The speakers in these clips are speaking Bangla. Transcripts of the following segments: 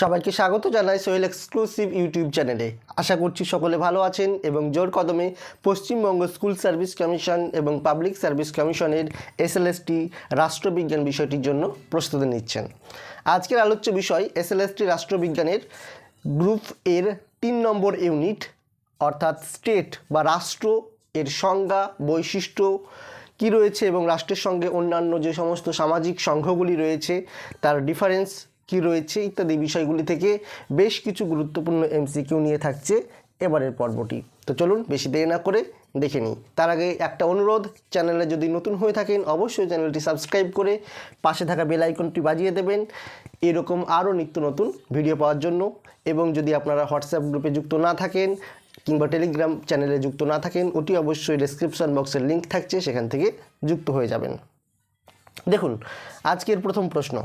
সবাইকে স্বাগত জানাই সোহেল এক্সক্লুসিভ ইউটিউব চ্যানেলে। আশা করছি সকলে ভালো আছেন এবং জোর কদমে পশ্চিমবঙ্গ স্কুল সার্ভিস কমিশন এবং পাবলিক সার্ভিস কমিশনের এসএলএসটি রাষ্ট্রবিজ্ঞান বিষয়টির জন্য প্রস্তুতি নিচ্ছেন। আজকের আলোচ্য বিষয় এসএলএসটি রাষ্ট্রবিজ্ঞানের গ্রুপ এর তিন নম্বর ইউনিট, অর্থাৎ স্টেট বা রাষ্ট্র এর সংজ্ঞা, বৈশিষ্ট্য কী রয়েছে এবং রাষ্ট্রের সঙ্গে অন্যান্য যে সমস্ত সামাজিক সংঘগুলি রয়েছে, তার ডিফারেন্স কী রয়েছে ইত্যাদি বিষয়গুলি থেকে বেশ কিছু গুরুত্বপূর্ণ এমসিকিউ নিয়ে থাকছে এবারের পর্বটি। তো চলুন বেশি দেরি না করে দেখে নিই। তার আগে একটা অনুরোধ, চ্যানেলে যদি নতুন হয়ে থাকেন অবশ্যই চ্যানেলটি সাবস্ক্রাইব করে পাশে থাকা বেল আইকনটি বাজিয়ে দেবেন। এরকম আরও নিত্য নতুন ভিডিও পাওয়ার জন্য। এবং যদি আপনারা হোয়াটসঅ্যাপ গ্রুপে যুক্ত না থাকেন কিংবা টেলিগ্রাম চ্যানেলে যুক্ত না থাকেন ওটি অবশ্যই ডেসক্রিপশন বক্সের লিঙ্ক থাকছে, সেখান থেকে যুক্ত হয়ে যাবেন। দেখুন, আজকের প্রথম প্রশ্ন।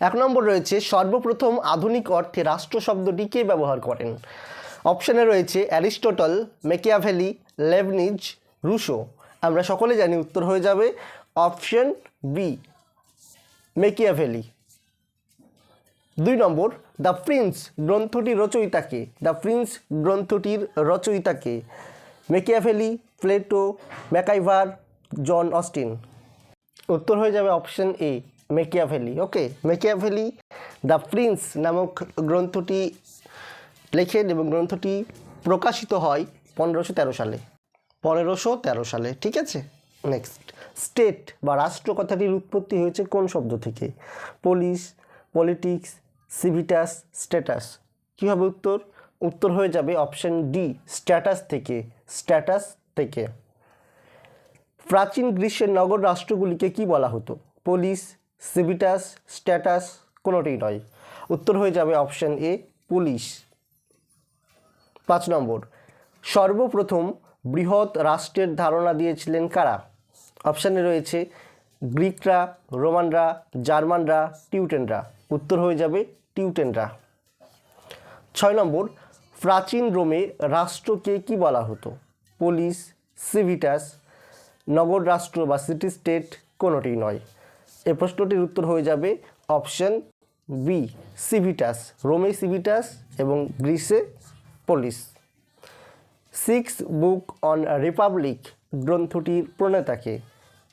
এক নম্বর রয়েছে, সর্বপ্রথম আধুনিক অর্থে রাষ্ট্র শব্দটি কে ব্যবহার করেন? অপশানে রয়েছে, অ্যারিস্টোটল মেকিয়াভেলি লেভনিজ, রুশো। আমরা সকলে জানি উত্তর হয়ে যাবে অপশন বি মেকিয়াভেলি দুই নম্বর, দ্য প্রিন্স গ্রন্থটির রচয়িতাকে দ্য প্রিন্স গ্রন্থটির রচয়িতাকে Machiavelli Plato, MacIver, John Austin. উত্তর হয়ে যাবে option A Machiavelli okay Machiavelli the prince নামক গ্রন্থটি লেখেন এবং গ্রন্থটি প্রকাশিত হয় পনেরোশো তেরো সালে। পনেরোশো তেরো সালে, ঠিক আছে? নেক্সট স্টেট বা রাষ্ট্র কথাটির উৎপত্তি হয়েছে কোন শব্দ থেকে? পুলিশ পলিটিক্স সিভিটাস স্ট্যাটাস কী হবে উত্তর? উত্তর হয়ে যাবে অপশন ডি স্ট্যাটাস থেকে। স্ট্যাটাস থেকে। প্রাচীন গ্রীষ্মের নগর রাষ্ট্রগুলিকে কি বলা হতো? পুলিশ সিভিটাস, স্ট্যাটাস কোনোটিই নয়। উত্তর হয়ে যাবে অপশন এ, পুলিশ। পাঁচ নম্বর, সর্বপ্রথম বৃহৎ রাষ্ট্রের ধারণা দিয়েছিলেন কারা? অপশানে রয়েছে, গ্রিকরা, রোমানরা, জার্মানরা, টিউটেনরা। উত্তর হয়ে যাবে টিউটেনরা। ছয় নম্বর, প্রাচীন রোমে রাষ্ট্রকে কি বলা হতো? পুলিশ, সিভিটাস নগর রাষ্ট্র বা সিটি স্টেট কোনোটি নয়। এ প্রশ্নটির উত্তর হয়ে যাবে অপশন বি, সিভিটাস, রোমে সিভিটাস এবং গ্রিসে polis six book on republic গ্রন্থটির প্রণেতাকে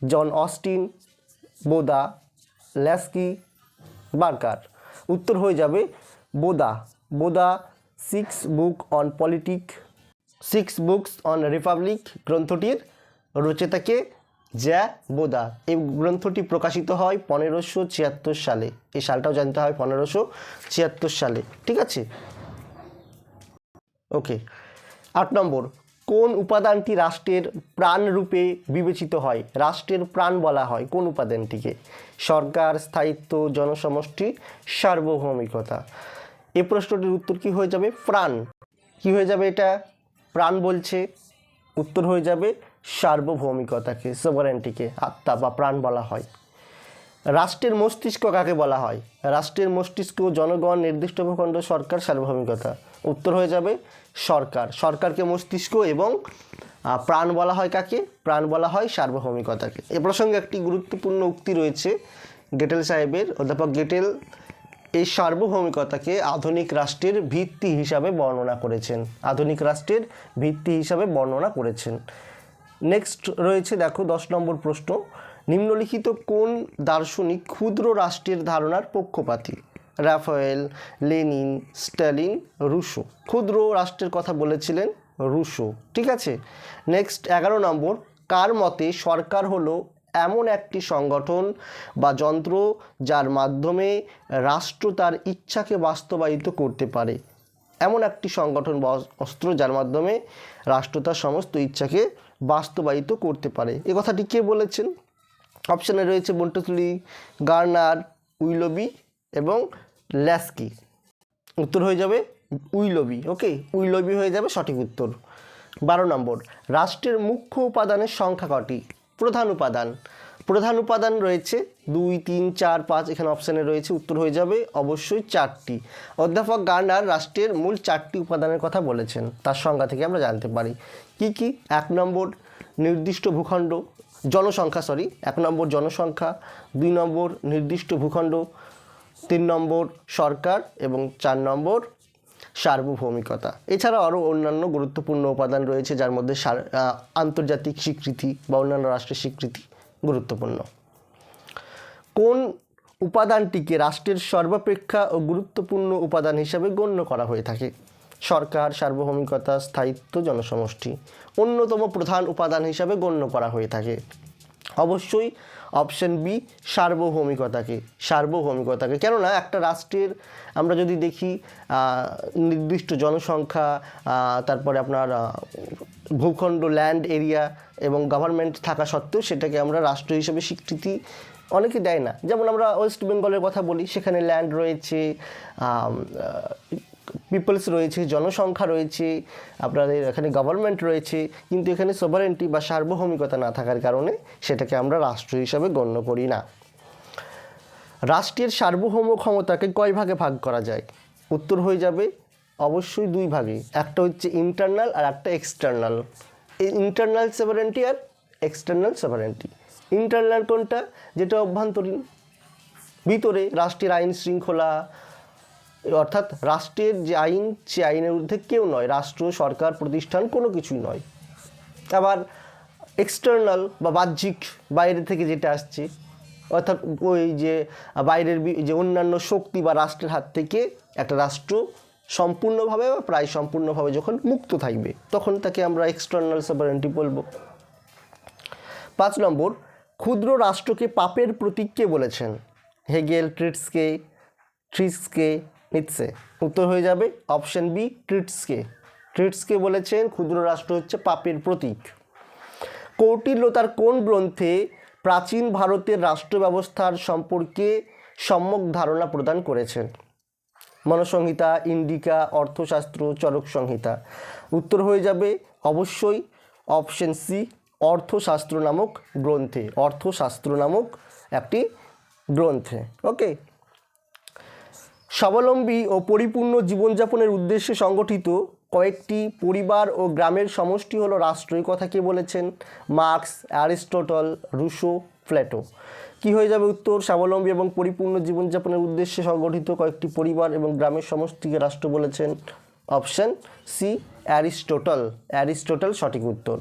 John Austin, Bodin, Laski Barker উত্তর হয়ে যাবে Boda. Boda six book on politic, six books on republic গ্রন্থটির রচয়িতাকে জ্যা বোদা। এই গ্রন্থটি প্রকাশিত হয় পনেরোশো ছিয়াত্তর সালে। এই সালটাও জানতে হয় পনেরোশো ছিয়াত্তর সালে। ঠিক আছে? ওকে আট নম্বর। কোন উপাদানটি রাষ্ট্রের প্রাণ রূপে বিবেচিত হয়? রাষ্ট্রের প্রাণ বলা হয়। কোন উপাদানটিকে? সরকার, স্থায়িত্ব, জনসমষ্টি, সার্বভৌমিকতা। এই প্রশ্নটির উত্তর কি হয়ে যাবে? প্রাণ। কি হয়ে যাবে এটা? প্রাণ বলছে। উত্তর হয়ে যাবে সার্বভৌমিকতাকে সোভারেন্টিকে আত্মা বা প্রাণ বলা হয়। রাষ্ট্রের মস্তিষ্ক কাকে বলা হয়? রাষ্ট্রের মস্তিষ্ক, জনগণ, নির্দিষ্ট ভূখণ্ড, সরকার, সার্বভৌমিকতা। উত্তর হয়ে যাবে সরকার। সরকারকে মস্তিষ্ক এবং প্রাণ বলা হয় কাকে? প্রাণ বলা হয় সার্বভৌমিকতাকে। এ প্রসঙ্গে একটি গুরুত্বপূর্ণ উক্তি রয়েছে গেটেল সাহেবের। অধ্যাপক গেটেল এই সার্বভৌমিকতাকে আধুনিক রাষ্ট্রের ভিত্তি হিসাবে বর্ণনা করেছেন। আধুনিক রাষ্ট্রের ভিত্তি হিসাবে বর্ণনা করেছেন। নেক্সট রয়েছে, দেখো, দশ নম্বর প্রশ্ন। নিম্নলিখিত কোন দার্শনিক ক্ষুদ্র রাষ্ট্রের ধারণার পক্ষপাতী? Raphael, Lenin, Stalin, Rousseau. ক্ষুদ্র রাষ্ট্রের কথা বলেছিলেন রুশো। ঠিক আছে? নেক্সট এগারো নম্বর, কার মতে সরকার হলো এমন একটি সংগঠন বা যন্ত্র যার মাধ্যমে রাষ্ট্র তার ইচ্ছাকে বাস্তবায়িত করতে পারে? এমন একটি সংগঠন বা অস্ত্র যার মাধ্যমে রাষ্ট্র তার সমস্ত ইচ্ছাকে বাস্তবায়িত করতে পারে। এ কথাটি কে বলেছেন? অপশানে রয়েছে বন্টুসলি গার্নার, উইলবি এবং ল্যাস্কি। উত্তর হয়ে যাবে উইলবি, ওকে? উইলবি হয়ে যাবে সঠিক উত্তর। বারো নম্বর, রাষ্ট্রের মুখ্য উপাদানের সংখ্যা কটি? প্রধান উপাদান প্রধান উপাদান রয়েছে দুই, তিন, চার, পাঁচ, এখানে অপশানে রয়েছে, উত্তর হয়ে যাবে অবশ্যই চারটি। অধ্যাপক গার্নার রাষ্ট্রের মূল চারটি উপাদানের কথা বলেছেন, তার সংজ্ঞা থেকে আমরা জানতে পারি। কি কি? এক নম্বর নির্দিষ্ট ভূখণ্ড, জনসংখ্যা সরি এক নম্বর জনসংখ্যা, দুই নম্বর নির্দিষ্ট ভূখণ্ড, তিন নম্বর সরকার এবং চার নম্বর সার্বভৌমিকতা। এছাড়া আরও অন্যান্য গুরুত্বপূর্ণ উপাদান রয়েছে, যার মধ্যে আন্তর্জাতিক স্বীকৃতি বা অন্যান্য রাষ্ট্রের স্বীকৃতি। গুরুত্বপূর্ণ। কোন উপাদানটিকে রাষ্ট্রের সর্বাপেক্ষা ও গুরুত্বপূর্ণ উপাদান হিসাবে গণ্য করা হয়ে থাকে? সরকার, সার্বভৌমিকতা, স্থায়িত্ব, জনসমষ্টি অন্যতম প্রধান উপাদান হিসাবে গণ্য করা হয়ে থাকে। অবশ্যই অপশন বি, সার্বভৌমিকতাকে। সার্বভৌমিকতাকে। কেননা একটা রাষ্ট্রের আমরা যদি দেখি নির্দিষ্ট জনসংখ্যা তারপরে আপনার ভূখণ্ড ল্যান্ড এরিয়া এবং গভর্নমেন্ট থাকা সত্ত্বেও সেটাকে আমরা রাষ্ট্র হিসেবে স্বীকৃতি অনেকে দেয় না। যেমন আমরা ওয়েস্ট বেঙ্গলের কথা বলি, সেখানে ল্যান্ড রয়েছে পিপলস রয়েছে, জনসংখ্যা রয়েছে, আপনাদের এখানে গভর্নমেন্ট রয়েছে, কিন্তু এখানে সোভারেন্টি বা সার্বভৌমিকতা না থাকার কারণে সেটাকে আমরা রাষ্ট্র হিসাবে গণ্য করি না। রাষ্ট্রের সার্বভৌম ক্ষমতাকে কয় ভাগে ভাগ করা যায়? উত্তর হয়ে যাবে অবশ্যই দুই ভাগে একটা হচ্ছে ইন্টারনাল আর একটা এক্সটার্নাল ইন্টারনাল সেভারেন্টি আর এক্সটার্নাল সেভারেন্টি ইন্টারনাল কোনটা? যেটা অভ্যন্তরীণ। ভিতরে রাষ্ট্রের আইন শৃঙ্খলা, অর্থাৎ রাষ্ট্রের যে আইন, সে আইনের ঊর্ধ্বে কেউ নয়। রাষ্ট্র, সরকার, প্রতিষ্ঠান কোনো কিছুই নয়। আবার এক্সটার্নাল বা বাহ্যিক বাইরে থেকে যেটা আসছে, অর্থাৎ ওই যে বাইরের যে অন্যান্য শক্তি বা রাষ্ট্রের হাত থেকে একটা রাষ্ট্র সম্পূর্ণভাবে বা প্রায় সম্পূর্ণভাবে যখন মুক্ত থাকবে, তখন তাকে আমরা এক্সটার্নাল সভারেন্টি বলব। পাঁচ নম্বর, ক্ষুদ্র রাষ্ট্রকে পাপের প্রতীককে বলেছেন? হেগেল, ট্রিটসকে ট্রিটসকে নিচ্ছে উত্তর হয়ে যাবে অপশন বি ট্রিটসকে। ট্রিটসকে বলেছেন, ক্ষুদ্র রাষ্ট্র হচ্ছে পাপের প্রতীক। কৌটিল্য তার কোন গ্রন্থে প্রাচীন ভারতের রাষ্ট্র ব্যবস্থার সম্পর্কে সম্যক ধারণা প্রদান করেছেন? মনসংহিতা, ইন্ডিকা, অর্থশাস্ত্র চরক সংহিতা উত্তর হয়ে যাবে অবশ্যই অপশন সি অর্থশাস্ত্র নামক গ্রন্থে। অর্থশাস্ত্র নামক একটি গ্রন্থে। ওকে স্বাবলম্বী ও পরিপূর্ণ জীবনযাপনের উদ্দেশ্যে সংগঠিত কয়েকটি পরিবার ও গ্রামের সমষ্টি হলো রাষ্ট্র। এই কথা কে বলেছেন? Marx, Aristotle, Rousseau, Plato. কি হয়ে যাবে উত্তর? স্বাবলম্বী এবং পরিপূর্ণ জীবনযাপনের উদ্দেশ্যে সংগঠিত কয়েকটি পরিবার এবং গ্রামের সমষ্টিকে রাষ্ট্র বলেছেন। Option C Aristotle. অ্যারিস্টোটল সঠিক উত্তর।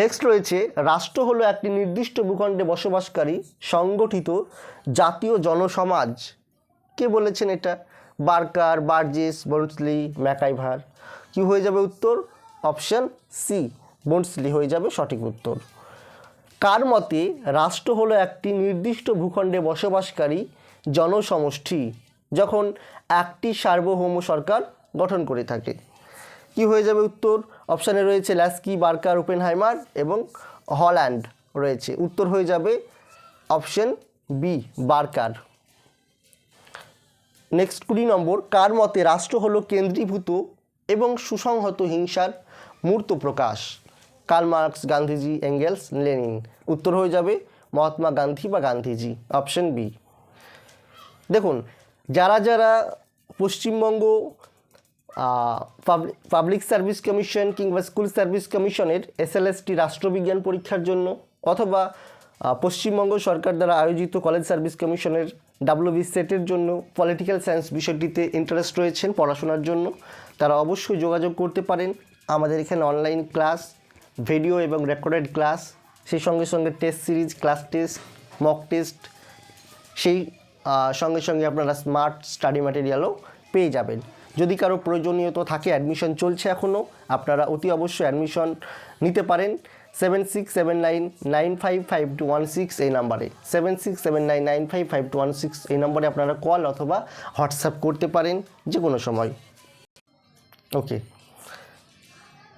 নেক্সট রয়েছে, রাষ্ট্র হলো একটি নির্দিষ্ট ভূখণ্ডে বসবাসকারী, সংগঠিত জাতীয় জনসমাজ। কে বলেছেন এটা? Barker, Burgess, Bluntschli, MacIver. কি হয়ে যাবে উত্তর? অপশন সি বন্সলি হয়ে যাবে সঠিক উত্তর। কার মতে রাষ্ট্র হলো একটি নির্দিষ্ট ভূখণ্ডে বসবাসকারী জনসমষ্টি যখন একটি সার্বভৌম সরকার গঠন করে থাকে? কি হয়ে যাবে উত্তর? অপশানে রয়েছে ল্যাস্কি, বার্কার, ওপেনহাইমার এবং হল্যান্ড রয়েছে। উত্তর হয়ে যাবে অপশন বি বার্কার। নেক্সট কুড়ি নম্বর, কার মতে রাষ্ট্র হলো কেন্দ্রীভূত এবং সুসংহত হিংসার মূর্ত প্রকাশ? Karl Marx, Gandhiji, Engels, Lenin. উত্তর হয়ে যাবে মহাত্মা গান্ধী বা গান্ধীজি, অপশন বি। দেখুন, যারা যারা পশ্চিমবঙ্গ পাবলিক সার্ভিস কমিশন কিংবা স্কুল সার্ভিস কমিশনের এসএলএসটি রাষ্ট্রবিজ্ঞান পরীক্ষার জন্য অথবা পশ্চিমবঙ্গ সরকার দ্বারা আয়োজিত কলেজ সার্ভিস কমিশনের ডাব্লিউবি সেটের জন্য পলিটিক্যাল সায়েন্স বিষয়টিতে ইন্টারেস্ট রয়েছেন পড়াশোনার জন্য, তারা অবশ্যই যোগাযোগ করতে পারেন। আমাদের এখানে অনলাইন ক্লাস ভিডিও এবং রেকর্ডেড ক্লাস সেই সঙ্গে সঙ্গে test series class test mock test সেই সঙ্গে সঙ্গে আপনারা স্মার্ট স্টাডি ম্যাটেরিয়ালও পেয়ে যাবেন। যদি কারও প্রয়োজনীয়তা থাকে অ্যাডমিশন চলছে এখনও আপনারা অতি অবশ্যই অ্যাডমিশন নিতে পারেন। Seven six seven nine nine five five two one six এই নাম্বারে seven six seven nine nine five five two one six এই নম্বরে আপনারা কল অথবা হোয়াটসঅ্যাপ করতে পারেন যে কোনো সময়। ওকে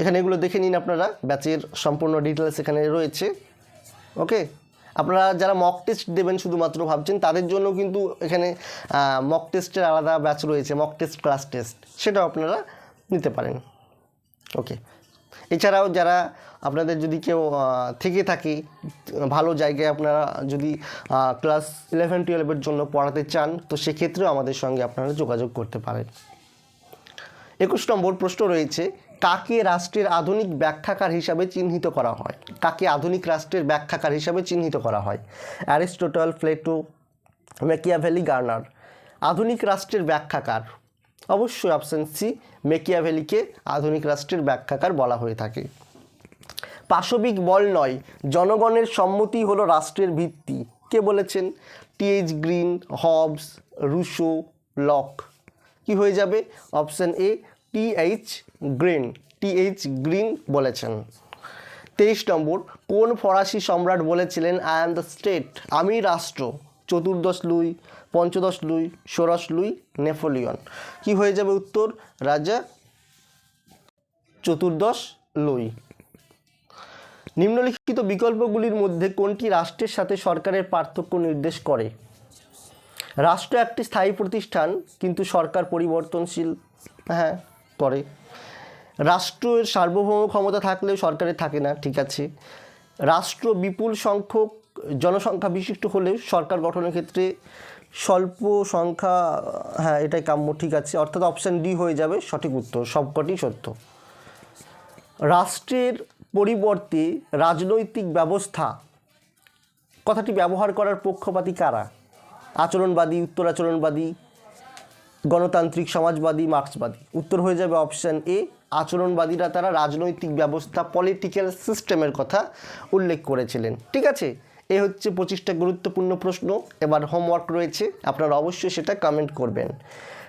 এখানে এগুলো দেখে নিন আপনারা, ব্যাচের সম্পূর্ণ ডিটেলস এখানে রয়েছে। ওকে? আপনারা যারা মক টেস্ট দেবেন শুধুমাত্র ভাবছেন, তাদের জন্য কিন্তু এখানে মক টেস্টের আলাদা ব্যাচ রয়েছে মক টেস্ট ক্লাস টেস্ট সেটাও আপনারা নিতে পারেন। ওকে? এছাড়াও যারা আপনাদের যদি কেউ থেকে থাকে, ভালো জায়গায় আপনারা যদি ক্লাস ইলেভেন টুয়েলভের জন্য পড়াতে চান, তো সেক্ষেত্রেও আমাদের সঙ্গে আপনারা যোগাযোগ করতে পারেন। একুশ নম্বর প্রশ্ন রয়েছে কাকে রাষ্ট্রের আধুনিক ব্যাখ্যাকার হিসাবে চিহ্নিত করা হয়? কাকে আধুনিক রাষ্ট্রের ব্যাখ্যাকার হিসাবে চিহ্নিত করা হয়? Aristotle, Plato Machiavelli Garner. আধুনিক রাষ্ট্রের ব্যাখ্যাকার। অবশ্যই অপশান সি মেকিয়াভেলিকে আধুনিক রাষ্ট্রের ব্যাখ্যাকার বলা হয়ে থাকে। পাশবিক বল নয়, জনগণের সম্মতি হলো রাষ্ট্রের ভিত্তি। কে বলেছেন? T H Green, Hobbes, Rousseau, Locke. কি হয়ে যাবে? Option A T H Green T H Green বলেছেন। তেইশ নম্বর, কোন ফরাসি সম্রাট বলেছিলেন আই অ্যাম দ্য স্টেট আমি রাষ্ট্র, চতুর্দশ লুই, পঞ্চদশ লুই, ষোড়শ লুই, নেপোলিয়ন। কি হয়ে যাবে উত্তর? রাজা চতুর্দশ লুই। নিম্নলিখিত বিকল্পগুলির মধ্যে কোনটি রাষ্ট্রের সাথে সরকারের পার্থক্য নির্দেশ করে? রাষ্ট্র একটি স্থায়ী প্রতিষ্ঠান, কিন্তু সরকার পরিবর্তনশীল হ্যাঁ করে। রাষ্ট্রের সার্বভৌম ক্ষমতা থাকলেও সরকারের থাকে না, ঠিক আছে। রাষ্ট্র বিপুল সংখ্যক জনসংখ্যা বিশিষ্ট হলেও সরকার গঠনের ক্ষেত্রে স্বল্প সংখ্যা হ্যাঁ এটাই কাম্য, ঠিক আছে। অর্থাৎ অপশান ডি হয়ে যাবে, সঠিক উত্তর, সবকটি সত্য। রাষ্ট্রের পরিবর্তে রাজনৈতিক ব্যবস্থা, কথাটি ব্যবহার করার পক্ষপাতী কারা? আচরণবাদী, উত্তরাচরণবাদী গণতান্ত্রিক সমাজবাদী, মার্ক্সবাদী। উত্তর হয়ে যাবে অপশান এ আচরণবাদীরা তারা রাজনৈতিক ব্যবস্থা পলিটিক্যাল সিস্টেমের কথা উল্লেখ করেছিলেন। ঠিক আছে? এ হচ্ছে পঁচিশটা গুরুত্বপূর্ণ প্রশ্ন। এবার হোমওয়ার্ক রয়েছে। আপনারা অবশ্যই সেটা কমেন্ট করবেন।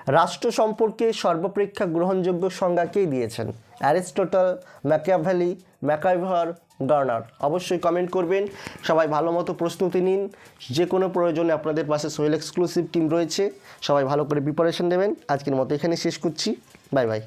রাষ্ট্র সম্পর্কে সর্বপ্রেক্ষা গ্রহণযোগ্য সংজ্ঞাকেই দিয়েছেন? অ্যারিস্টোটল ম্যাকিয়াভ্যালি ম্যাকাইভার গার্নার অবশ্যই কমেন্ট করবেন। সবাই ভালো মতো প্রস্তুতি নিন। যে কোনো প্রয়োজনে আপনাদের পাশে সোহেল এক্সক্লুসিভ টিম রয়েছে। সবাই ভালো করে প্রিপারেশন দেবেন। আজকের মতো এখানে শেষ করছি। Bye bye